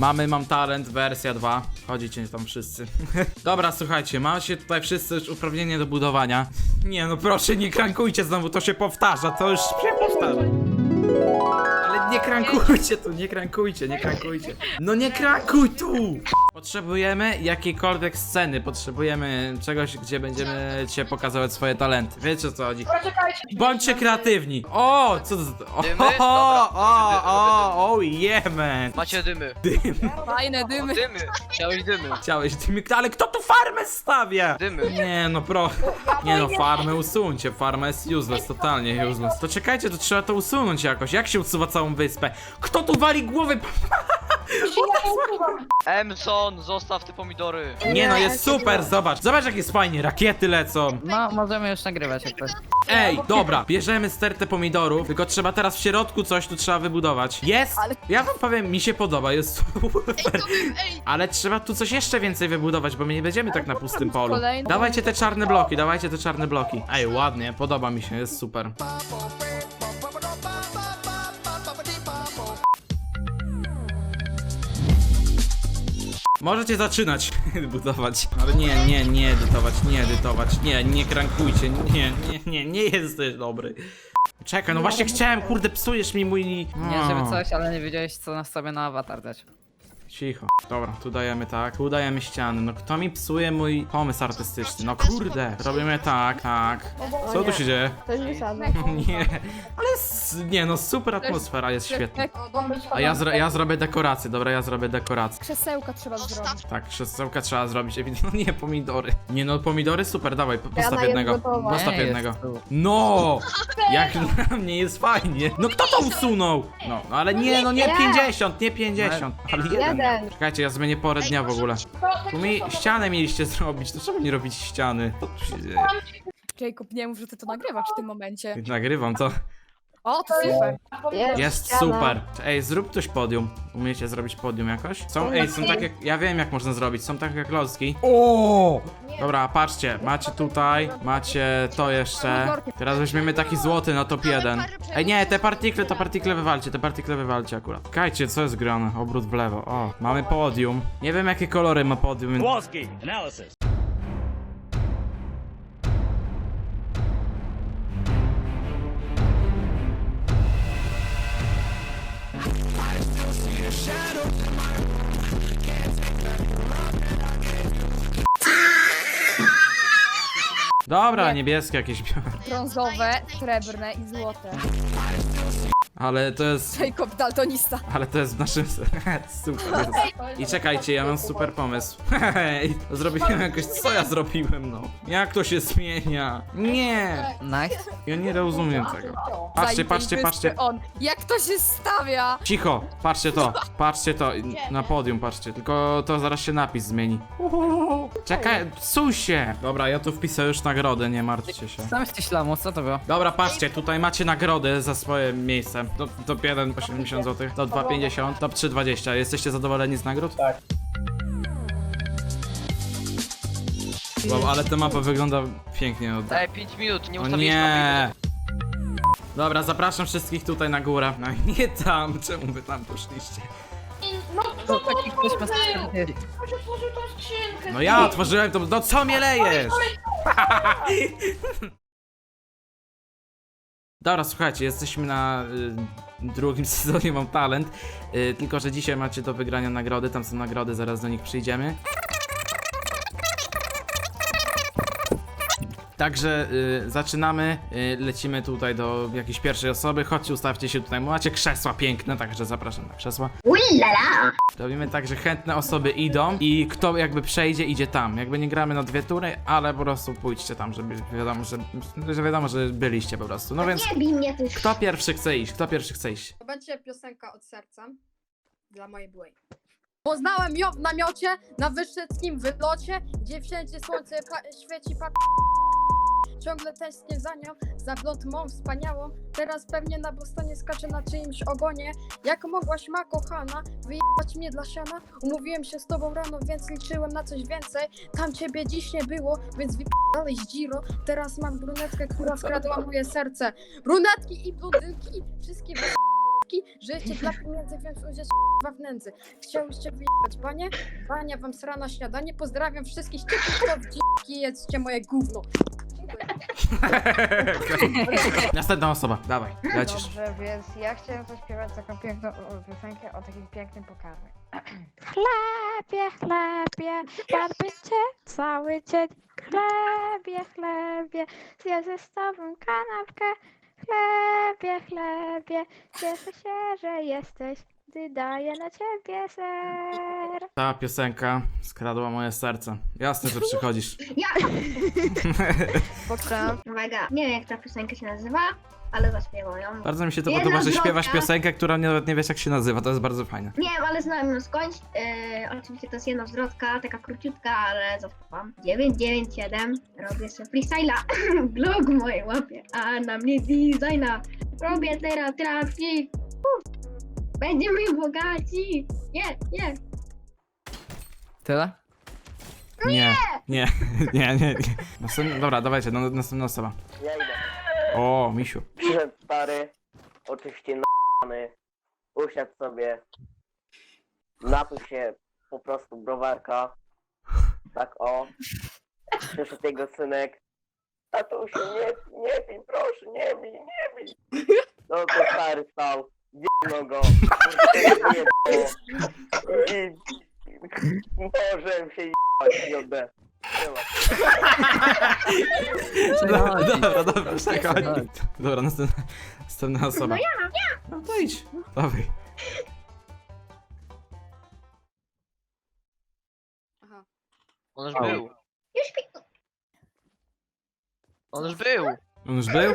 Mamy Mam Talent wersja 2. Chodzicie tam wszyscy. Dobra, słuchajcie, macie tutaj wszyscy już uprawnienie do budowania. Nie no proszę, nie krankujcie znowu, to się powtarza, to już się powtarza. Krankujcie tu, nie krankujcie, nie krankujcie. No nie krankuj tu! Potrzebujemy jakiejkolwiek sceny, potrzebujemy czegoś, gdzie będziemy cię pokazywać swoje talenty. Wiecie o co chodzi? Poczekajcie. Bądźcie kreatywni! O, co to? O, Dymy? o, Dobra, o, dymy, o, o, yeah, man! Macie dymy. Fajne O, dymy. dymy. Chciałeś dymy. Chciałeś dymy, ale kto tu farmę stawia? Dymy. Nie no pro, nie no farmę usuńcie, farma jest useless, totalnie useless. To czekajcie, to trzeba to usunąć jakoś, jak się usuwa całą wyspę? Kto tu wali głowy? Emson, zostaw te pomidory. Nie no, jest super, zobacz, zobacz jak jest fajnie, rakiety lecą. No, możemy już nagrywać jak coś. Ej, dobra, bierzemy stertę pomidorów, tylko trzeba teraz w środku coś tu trzeba wybudować. Jest! Ja wam powiem, mi się podoba, jest super. Ale trzeba tu coś jeszcze więcej wybudować, bo my nie będziemy tak na pustym polu. Dawajcie te czarne bloki, dawajcie te czarne bloki. Ej, ładnie, podoba mi się, jest super. Możecie zaczynać. Budować, ale nie, nie, nie edytować, nie edytować, nie, nie krankujcie, nie, nie, nie, nie jesteś dobry. Czekaj, no właśnie chciałem, kurde, psujesz mi mój... Nie, żeby coś, ale nie wiedziałeś co na sobie na awatar dać. Cicho. Dobra, tu dajemy tak, tu dajemy ściany. No kto mi psuje mój pomysł artystyczny? No kurde, robimy tak, tak. Co tu się dzieje? To jest wysadne. Nie, ale s- nie no, super atmosfera jest świetna. A ja, zro ja zrobię dekorację, dobra, ja zrobię dekorację. krzesełka trzeba zrobić. Tak, krzesełka trzeba zrobić, ewidentnie. No nie, pomidory. Nie no, pomidory super, dawaj, po- postaw jednego. gotowe. Postaw Nie, jednego. jest tu. No! Jak dla mnie jest fajnie. No kto to usunął? No, no ale nie, no nie Ja. 50, nie 50, ale jeden. Jeden. Czekajcie, ja zmienię porę dnia w ogóle. Tu mi ścianę mieliście zrobić, to czemu nie robić ściany? Jacob, nie mów, że ty to nagrywasz w tym momencie. Nagrywam to. O, to super. Jest super. Ej, zrób ktoś podium. Umiecie zrobić podium jakoś? Są, ej, są takie, ja wiem jak można zrobić, są takie klocki. O! Dobra, patrzcie, macie tutaj, macie to jeszcze. Teraz weźmiemy taki złoty na top 1. Ej, nie, te partikle, to partikle wywalcie, te partikle wywalcie akurat. Kajcie, co jest grane? Obrót w lewo. O, mamy podium. Nie wiem jakie kolory ma podium. Analysis. Dobra, niebieskie jakieś białe. Brązowe, srebrne i złote. Ale to jest... Jacob daltonista. Ale to jest w naszym... super jest. I czekajcie, ja mam super pomysł. Hej, zrobiłem jakoś... Co ja zrobiłem, no? Jak to się zmienia? Nie! Nice. Ja nie rozumiem tego. Patrzcie, patrzcie, patrzcie. On. Jak to się stawia? Cicho, patrzcie to, patrzcie to, na podium patrzcie, tylko to zaraz się napis zmieni. Uhuhu. Czekaj, psuj się! Dobra, ja tu wpisałem już nagrodę, nie martwcie się. Sam jesteś lamus, co to było? Dobra, patrzcie, tutaj macie nagrody za swoje miejsce. To, top 1 po 70 zł, top 2 50, top 3 20. Jesteście zadowoleni z nagród? Tak. Wow, ale ta mapa wygląda pięknie. Od... Ej, 5 minut, nie O nie! Dobra, zapraszam wszystkich tutaj na górę. No i nie tam, czemu wy tam poszliście? To taki ktoś ma specjalnie. Ktoś otworzył tą skrzynkę. No ja otworzyłem to, no co mnie lejesz? Dobra, słuchajcie, jesteśmy na y, drugim sezonie Mam Talent, y, tylko że dzisiaj macie do wygrania nagrody, tam są nagrody, zaraz do nich przyjdziemy. Także y, zaczynamy, y, lecimy tutaj do jakiejś pierwszej osoby, chodźcie, ustawcie się tutaj, macie krzesła piękne, także zapraszam na krzesła. Robimy tak, że chętne osoby idą i kto jakby przejdzie, idzie tam. Jakby nie gramy na dwie tury, ale po prostu pójdźcie tam, żeby wiadomo, że, że wiadomo, że byliście po prostu. No więc Nie bij mnie też. kto pierwszy chce iść? Kto pierwszy chce iść? To będzie piosenka od serca dla mojej byłej. Poznałem ją w namiocie na wyszeckim wylocie, gdzie wszędzie słońce pa- świeci pa... Ciągle tęsknię za nią, za blond mą wspaniałą. Teraz pewnie na Bostonie skacze na czyimś ogonie. Jak mogłaś ma kochana, wyjechać mnie dla siana? Umówiłem się z tobą rano, więc liczyłem na coś więcej. Tam ciebie dziś nie było, więc wypadałeś dziro. Teraz mam brunetkę, która skradła moje serce. Brunetki i blondynki, wszystkie stówki, żyjecie dla pieniędzy, więc k***wa w nędzy. Chciałyście wyjechać banie? Bania wam srana śniadanie. Pozdrawiam wszystkich ciepłych, co w dziki jedzcie moje gówno. Dziękuję. Następna osoba, dawaj, lecisz. Dobrze, więc ja chciałem zaśpiewać taką piękną o, piosenkę o takim pięknym pokarmie. Chlebie, chlebie, karmię cię cały dzień. Chlebie, chlebie, zjedzę z tobą kanapkę. Chlebie, chlebie, cieszę się, że jesteś, gdy daję na ciebie ser. Ta piosenka skradła moje serce. Jasne, że przychodzisz. Poczekam. Uwaga, nie wiem jak ta piosenka się nazywa, ale zaśpiewam ją. Bardzo mi się to Jedna podoba, że śpiewasz piosenkę, która nawet nie wiesz jak się nazywa, to jest bardzo fajne. Nie wiem, ale znam ją skądś. Yy, oczywiście to jest jedna zwrotka, taka króciutka, ale zaśpiewam. 997, robię sobie freestyla, blog w mojej łapie, a na mnie designa. Robię teraz trafi. Będziemy bogaci. Nie, nie. Tyle? Nie, nie, nie, nie. nie. Następna, dobra, dawajcie, no, następna osoba. Ja idę. O, misiu. Przyszedł stary, oczywiście na***ny, usiadł sobie, napił się po prostu browarka, tak o, przyszedł jego synek, tatusiu, nie, nie pij, proszę, nie pij, nie pij. No to stary stał, wjebno go, i położyłem się jebać, jodę. Dobra, dobra, dobra, czekaj. Dobra, następna, następna osoba. No to idź, dawaj. On już był. Już pi- On już był. On już był?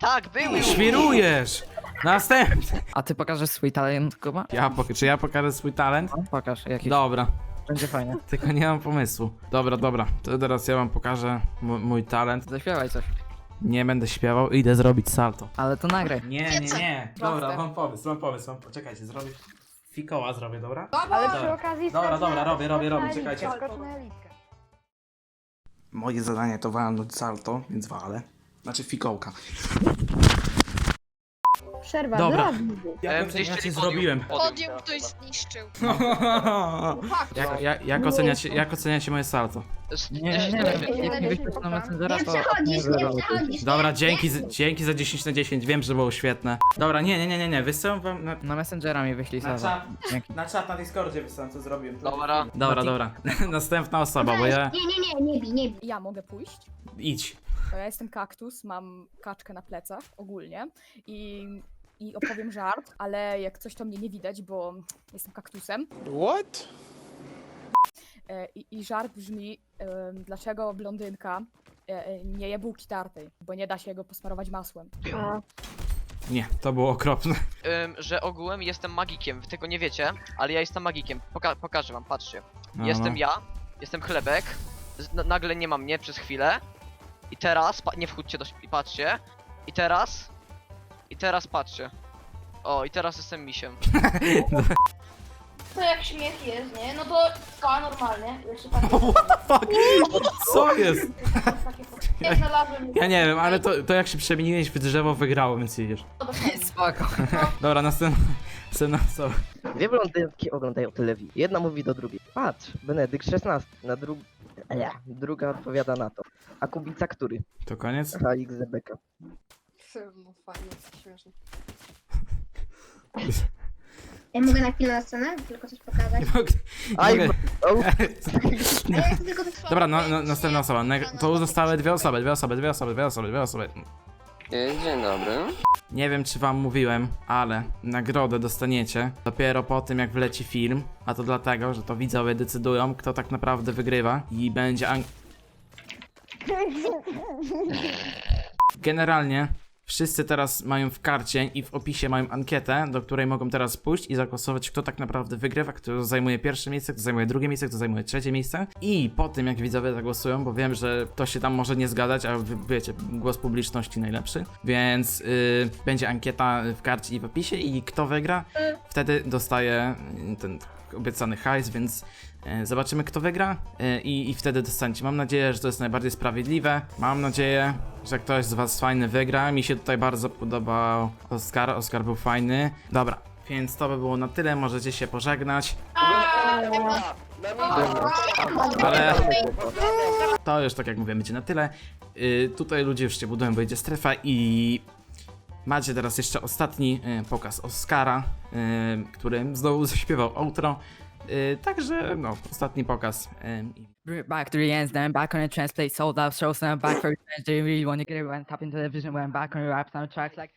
Tak, był już. Świrujesz! Następny! A ty pokażesz swój talent, Kuba? Ja pok- czy ja pokażę swój talent? No, pokaż, jakiś. Dobra, Będzie fajnie. tylko nie mam pomysłu. Dobra, dobra, to teraz ja wam pokażę m- mój talent. Zaśpiewaj coś. Nie będę śpiewał, idę zrobić salto. Ale to nagraj. Nie, nie, nie. Dobra, mam pomysł, mam pomysł, mam... Czekajcie, zrobię... Fikoła zrobię, dobra? Ale przy Dobra. okazji Dobra, skocz dobra, na- robię, robię, skocz robię, czekajcie. elitkę, skocz na elitkę. Moje zadanie to walnąć salto, więc walę. Znaczy fikołka. Przerwa Dobra. dla Em, gdzieś oceniacie, czyli zrobiłem. Podium. ktoś zniszczył. jak, jak, jak, oceniacie, jak oceniacie moje salto? Nie, nie, nie, nie, dziesięć. jak nie wyślesz na Messengera, Nie to... przechodzisz, nie przechodzisz. Dobra, dzięki, nie. z- dzięki za 10 na 10, wiem, że było świetne. Dobra, nie, nie, nie, nie, nie, wysyłam wam na, Na Messengera mi wyślij na czat, Dzięki. na czat na Discordzie wysyłam, co zrobiłem. Dobra. Dobra, dobra, następna osoba, bo ja... Nie, nie, nie, nie bij, nie bij. Ja mogę pójść. Idź. To ja jestem kaktus, mam kaczkę na plecach ogólnie i, i opowiem żart, ale jak coś to mnie nie widać, bo jestem kaktusem. What? E, I, i żart brzmi, em, dlaczego blondynka e, e, nie je bułki tartej, bo nie da się go posmarować masłem. Nie, to było okropne. Em, że ogółem jestem magikiem, wy tego nie wiecie, ale ja jestem magikiem. Poka pokażę wam, patrzcie. No, Jestem no. ja, jestem chlebek, z- nagle nie ma mnie przez chwilę. I teraz, pa nie wchódźcie do śpi- patrzcie. I teraz, i teraz patrzcie. O, i teraz jestem misiem. To jak śmiech jest, nie? No to ska normalnie. Jeszcze takie, Fuck, co jest? takie znalazłem. Ja nie wiem, ale to, to jak się przemieniłeś w drzewo wygrało, więc idziesz. Spoko. Dobra, następna, następna osoba. Dwie blondynki oglądają telewizję. Jedna mówi do drugiej. Patrz, Benedykt XVI. Na dru... Druga odpowiada na to. A Kubica który? To koniec? Aha, XZBK. No fajnie, śmieszne. Ja mogę na chwilę na scenę? Tylko coś pokazać. Mogę. Aj, mogę. o, A ja chcę tylko tak Dobra, no, no, następna osoba. Neg- To zostały dwie osoby, dwie osoby, dwie osoby, dwie osoby, dwie osoby. Dzień dobry. Nie wiem, czy wam mówiłem, ale nagrodę dostaniecie dopiero po tym, jak wleci film. A to dlatego, że to widzowie decydują, kto tak naprawdę wygrywa i będzie. An- Generalnie wszyscy teraz mają w karcie i w opisie mają ankietę, do której mogą teraz pójść i zagłosować, kto tak naprawdę wygrywa, kto zajmuje pierwsze miejsce, kto zajmuje drugie miejsce, kto zajmuje trzecie miejsce. I po tym, jak widzowie zagłosują, bo wiem, że to się tam może nie zgadzać, a wy wiecie, głos publiczności najlepszy, więc yy, będzie ankieta w karcie i w opisie i kto wygra, wtedy dostaje y, ten obiecany hajs, więc e, zobaczymy kto wygra e, i, i wtedy dostaniecie. Mam nadzieję, że to jest najbardziej sprawiedliwe. Mam nadzieję, że ktoś z was fajny wygra. Mi się tutaj bardzo podobał Oskar, Oskar był fajny. Dobra, więc to by było na tyle, możecie się pożegnać. Ale to już tak jak mówię, będzie na tyle. Y, tutaj ludzie już się budują, bo idzie strefa i macie teraz jeszcze ostatni y, pokaz Oscara, y, który znowu zaśpiewał outro. Y, także no, ostatni pokaz. back three hands, then back on the translate, sold out shows, now back for revenge. They really want to get it when top into the vision when I'm back on the rap soundtracks like.